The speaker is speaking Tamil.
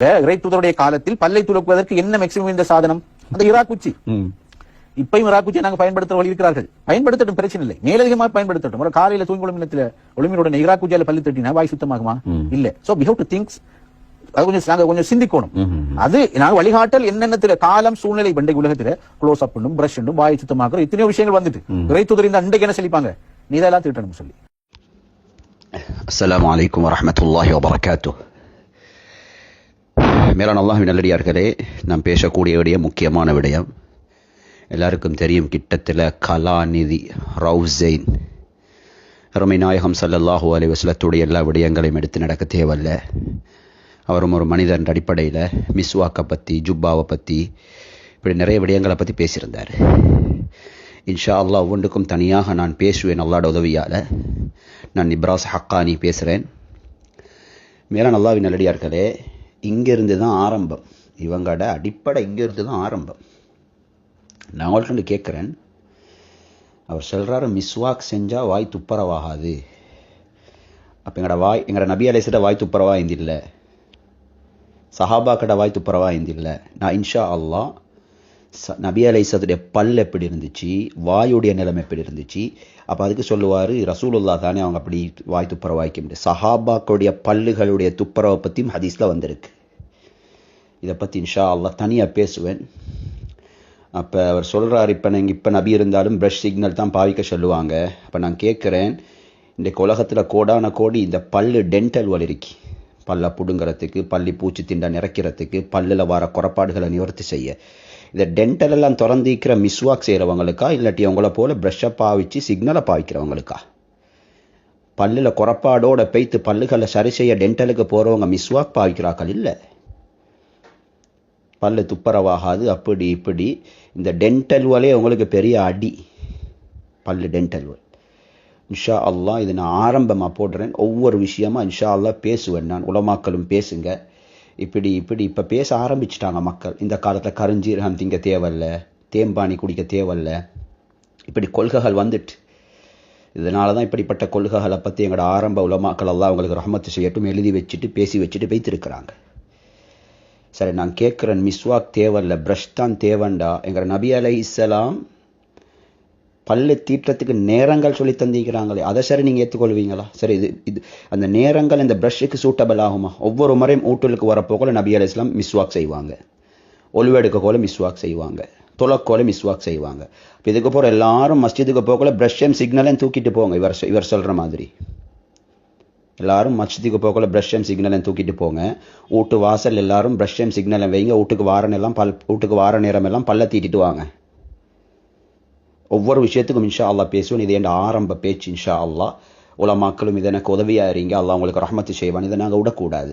இறை தூதருடைய காலத்தில் பல்லை துலக்குவதற்கு என்ன மேக்சிமம் இந்த சாதனம்? அந்த இராக் குச்சி இப்பயும் இராக் குச்சியை நாங்க பயன்படுத்த வழி இருக்கிறார்கள். பயன்படுத்தட்டும் பிரச்சனை இல்லை. மேலதிகமா பயன்படுத்தட்டும். ஒரு காலையில தூங்கி குழம்பினத்துல ஒளிமினுடைய இராக் குச்சியால பல்லு தட்டினா வாய் சுத்தமாகுமா? இல்ல. So we have to things அது கொஞ்சம் நாங்க கொஞ்சம் சிந்திக்கணும். அது நாங்க வழிகாட்டல் என்னென்னத்துல காலம் சூழ்நிலை பண்டை உலகத்துல க்ளோஸ் அப் பண்ணும் பிரஷ் பண்ணும் வாய் சுத்தமாக்குற எத்தனையோ விஷயங்கள் வந்துட்டு. இறை தூதர் இந்த அண்டைக்கு என்ன சொல்லிப்பாங்க? நீ இதெல்லாம் திட்டணும் சொல்லி. அஸ்ஸலாமு அலைக்கும் வரஹ்மத்துல்லாஹி வபரகாத்து மேலான அல்லாஹ் நல்லடியார்களே நாம் பேசக்கூடிய விடயம் முக்கியமான விடயம் எல்லாருக்கும் தெரியும் கிட்டத்தில் கலாநிதி ரவுசைன். அருமை நாயகம் சல்லல்லாஹு அலி வசலத்துடைய எல்லா விடயங்களையும் எடுத்து நடக்க தேவையில்ல. அவரும் ஒரு மனிதன் அடிப்படையில் மிஸ்வாக்கை பற்றி ஜுப்பாவை பற்றி இப்படி நிறைய விடயங்களை பற்றி பேசியிருந்தார். இன்ஷா அல்லாஹ் ஒவ்வொன்றுக்கும் தனியாக நான் பேசுவேன் அல்லாட உதவியால். நான் இப்ராஸ் ஹக்கானி பேசுகிறேன் மேலான அல்லாவின் நல்லடியார்களே இங்கேருந்து தான் ஆரம்பம். இவங்களோட அடிப்படை இங்கேருந்து தான் ஆரம்பம். நான் அவள்கிட்ட கேட்குறேன். அவர் சொல்கிறாரு மிஸ்வாக் செஞ்சால் வாய் துப்புரவாகாது. அப்போ எங்களோட வாய் எங்களோட நபி அலேசிட்ட வாய் துப்புரவா இல்லை சஹாபாக்கட வாய் துப்புரவா இல்லை நான் இன்ஷா அல்லாஹ் ச அலை சதுடைய பல் எப்படி இருந்துச்சு? வாயுடைய நிலைமை எப்படி இருந்துச்சு? அப்போ அதுக்கு சொல்லுவார் ரசூலுல்லா தானே அவங்க அப்படி வாய் துப்புரவு வாய்க்க முடியும். சஹாபாக்களுடைய பல்லுகளுடைய துப்புரவை பற்றியும் ஹதீஸில் வந்திருக்கு. இதை பற்றி இன்ஷா அல்லா தனியாக பேசுவேன். அப்போ அவர் சொல்கிறார் இப்போ நீங்கள் இப்போ நபி இருந்தாலும் ப்ரஷ் சிக்னல் தான் பாவிக்க சொல்லுவாங்க. அப்போ நான் கேட்குறேன் இந்த உலகத்தில் கோடான கோடி இந்த பல்லு டென்டல் வலிருக்கு. பல்லை பிடுங்கிறதுக்கு பள்ளி பூச்சி திண்டை நிறைக்கிறதுக்கு பல்லில் வர குறைபாடுகளை நிவர்த்தி செய்ய. இந்த டென்டல் எல்லாம் திறந்திக்கிற மிஸ்வாக் செய்கிறவங்களுக்கா இல்லாட்டி அவங்கள போல் ப்ரஷ்ஷை பாவிச்சு சிக்னலை பாவிக்கிறவங்களுக்கா? பல்லில் குறைபாடோட பெய்த்து பல்லுகளை சரி செய்ய டென்டலுக்கு போகிறவங்க மிஸ்வாக் பாவிக்கிறாக்கள் இல்லை. பல்லு துப்புரவாகாது அப்படி இப்படி. இந்த டென்டல் வலே உங்களுக்கு பெரிய அடி. பல்லு டென்டல் வல் இன்ஷா அல்லா இது நான் ஆரம்பமாக போடுறேன். ஒவ்வொரு விஷயமா இன்ஷா அல்லா பேசுவேன் நான். உலமாக்களும் பேசுங்க. இப்படி இப்படி இப்போ பேச ஆரம்பிச்சிட்டாங்க மக்கள். இந்த காலத்தில் கருஞ்சீரகம் திங்க தேவையில்ல தேம்பானி குடிக்க தேவையில்ல. இப்படி கொள்கைகள் வந்துட்டு. இதனால தான் இப்படிப்பட்ட கொள்கைகளை பற்றி எங்களோட ஆரம்ப உலமாக்கள் எல்லாம் அவங்களுக்கு ரஹமத்து செய்யட்டும் எழுதி வச்சுட்டு பேசி வச்சுட்டு வைத்திருக்கிறாங்க. சரி நான் கேட்குறேன் மிஸ்வாக் தேவையில்ல ப்ரஷ் தான் தேவண்டா? எங்கள் நபி அலை இஸ்லாம் பல்லு தீட்டுறதுக்கு நேரங்கள் சொல்லி தந்திக்கிறாங்களே அதை சரி நீங்கள் ஏற்றுக்கொள்வீங்களா சரி இது இது அந்த நேரங்கள் இந்த ப்ரஷ்ஷுக்கு சூட்டபிள் ஆகுமா? ஒவ்வொரு முறையும் ஊட்டலுக்கு வரப்போகல நபி அலி இஸ்லாம் மிஸ்வாக் செய்வாங்க. ஒளிவெடுக்க மிஸ்வாக் செய்வாங்க. துளக்கோல மிஸ்வாக் செய்வாங்க. இப்போ இதுக்கு போகிற எல்லாரும் மஸ்ஜிதுக்கு போகல ப்ரஷ்ஷையும் சிக்னலையும் தூக்கிட்டு போங்க. இவர் இவர் சொல்கிற மாதிரி. எல்லாரும் மஸ்ஜிதுக்கு போகல ப்ரஷ்ஷையும் சிக்னலையும் தூக்கிட்டு போங்க. வீட்டு வாசல் எல்லாரும் ப்ரஷ்ஷையும் சிக்னலையும் வைங்க. வீட்டுக்கு வார நேரம் பல் வீட்டுக்கு வார நேரம் எல்லாம் பல்ல தீட்டிட்டு வாங்க. ஒவ்வொரு விஷயத்துக்கும் இன்ஷா அல்லா பேசுவேன். இது என் ஆரம்ப பேச்சு இன்ஷா அல்லா உலமாக்களும் இது எனக்கு உதவியாக இருங்க. அல்லா உங்களுக்கு ரஹமத்து செய்வான். இதை நாங்கள் விடக்கூடாது.